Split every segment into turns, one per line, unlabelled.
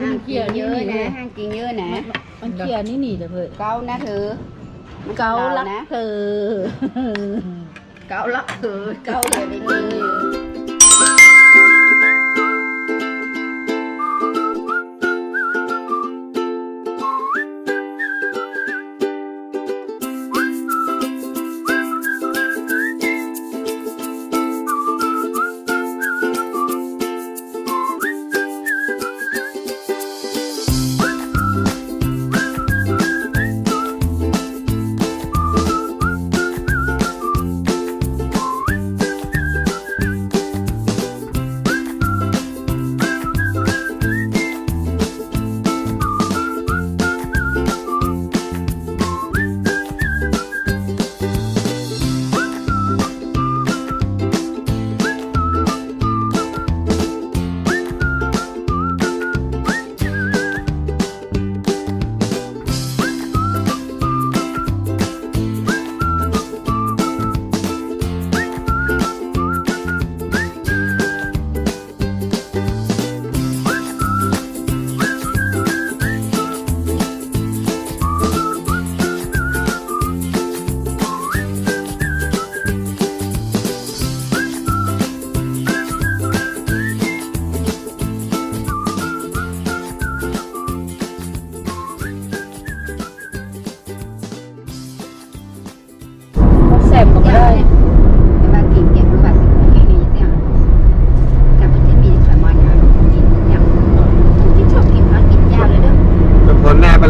ห้างกินเยอะนะห้างกินเยอะนะ
มันเคลียร์นี่หนีแต่เพื่อ
เกานะเธอมัน
เกาลัก
นะ
เธอ
เกาลักเธอเกาเลยไป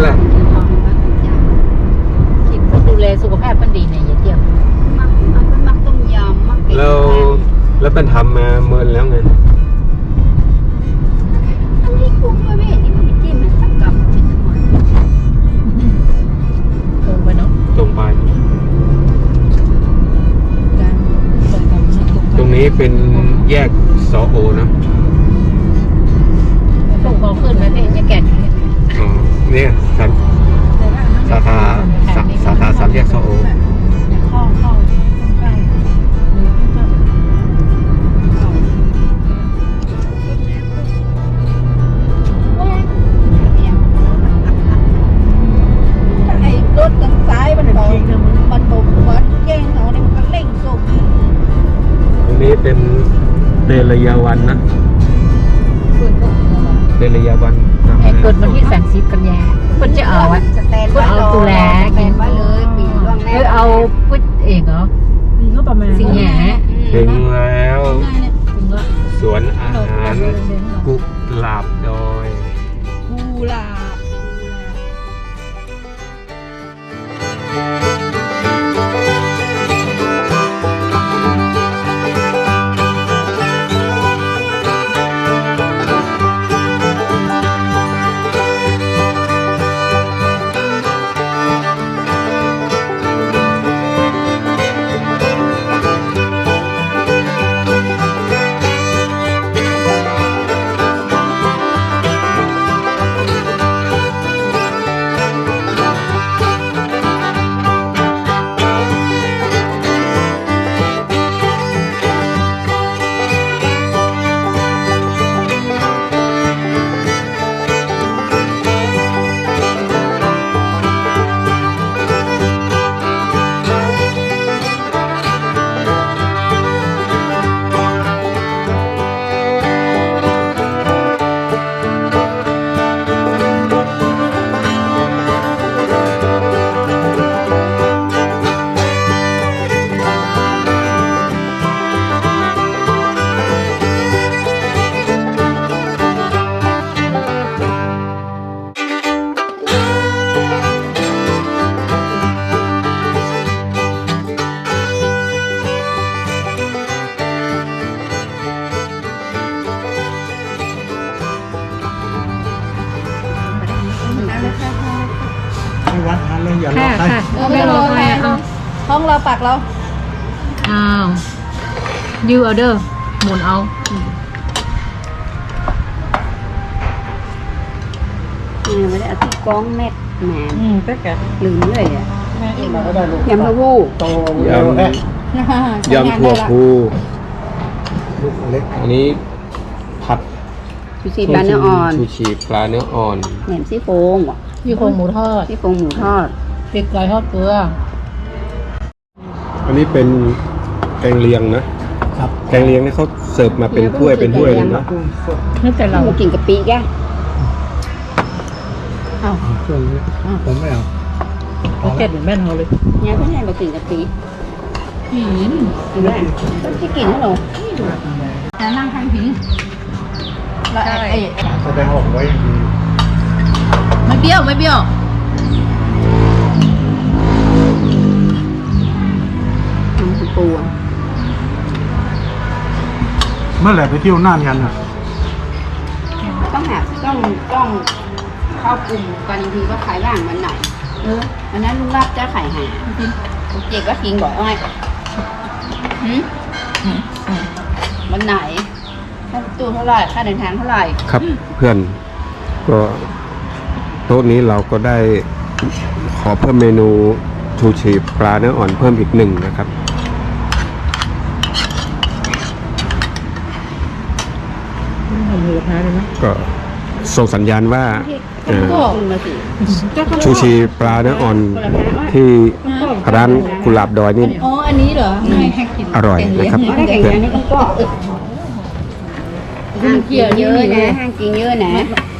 แน่
เป็นเลย
ล
องพักกินยา
คิดว่าดูแลสุขภาพมันดีเนี่ยอย่าเที่ยว
มักมันก็มักต้มยำมักเป็ด
แล้วแล้วเป็นทำมาเมินแล้วไง
อันนี้กุ้งด้วยไม่เห็นนี่มันเป็นจิ้มมันสักกับเป็นสมัย
ตรงไปเนาะ
ตรงไป
ตรงนี้
เป็นแยกสอโอนะ
ตรงพอขึ้นไหมพี่ยังแก่
นี่ยสามสาขาสาสาขาสามแยกสอโอ
เข้าเข้าใกล้หรือเข้าเข้า
ไอ้รถทางซ้ายมันบอกมันบอกเหมือนแย่งเขาเนี่ยมันก็เร่งส่ง
ตรงนี้เป็นเดลยาวันนะ
คุณก็
เดลยาวันนะ
ให้ เกิดวันที่สามสิบกันยาคุณจะเอาอะ
สแตน
คุณ
ไว้
เอา
รอ
ตุลา
เรา
ปักเรา
อ้าวยูเอาเด้อหมุนเอา
เออไม่ได้เอาที่กองเม็ดแหม
อืมก็แก
ลืมเลยอะ
แม่เอง
ยำมะวู
ยำยำถั่วพูอันนี้ผัด
ชูชีปลาเนื้ออ่อน
ชูชีปลาเนื้ออ่อน
แหนมซี่โครงว่ะ
ยี่โครงหมูทอด
ซี่โครงหมูทอด
พริกไก่ทอดเกลือ
อันนี้เป็นแกงเลียงนะ
ครับ
แกงเลียงนี่เขาเสิร์ฟมาเป็นถ้วยเป็นถ้วยเลยนะ
นี่แต่
เรา
เรา
กินกะปิแก
อ้าว
ช่วงนี้ผมไม่เอา
เขาเก็บเหมือนแม่นเขาเลย
เนี่ยเพื่อนให้มากินกะปิ
หิน
เห็นไหมก็จะกินให้เราแต่นั่งข้างพิงแล้วไอ้ไอ้
แสดงออกไว้อย่างดี
ไม่เบี้ยวไม่เบี้ยว
ปูอะ
เมื่อไหร่ไปเที่ยวน่านกันอะ
ต้องหาต้องต้องเข้ากลุ่มกันอีกทีว่าขายบ้างวันไหนเออวันนั้นลุงรับจะขายหาเจ๊ก็กินบ่อยอ้อยหืมวันไหนค่าตู้เท่าไหร่ค่าเดินทางเท่าไหร่
ครับเพื่อนก็โต๊ะนี้เราก็ได้ขอเพิ่มเมนูชูชีปลาเนื้ออ่อนเพิ่มอีกหนึ่งนะครับ
ทำมือพาเลยไหม
ก็ส่งสัญญาณว่าเอ่อชูชีปลาเนื้ออ่อนที่ร้านกุหลาบดอยนี่
อ๋อ อันนี้เหรอกิน
อร่อยนะครับ
ถ้แข่ง
เพื่อน
กันนี่ก็ห้างเกินเยอะนะห้างกินเยอะนะ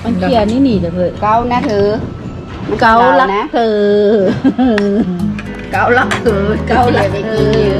มันเกลียนี่หนีแต่เพื่อ
เกานะเธอ
เกาลัก
นะ
เธอเกาลักเธอเกาลักเธอ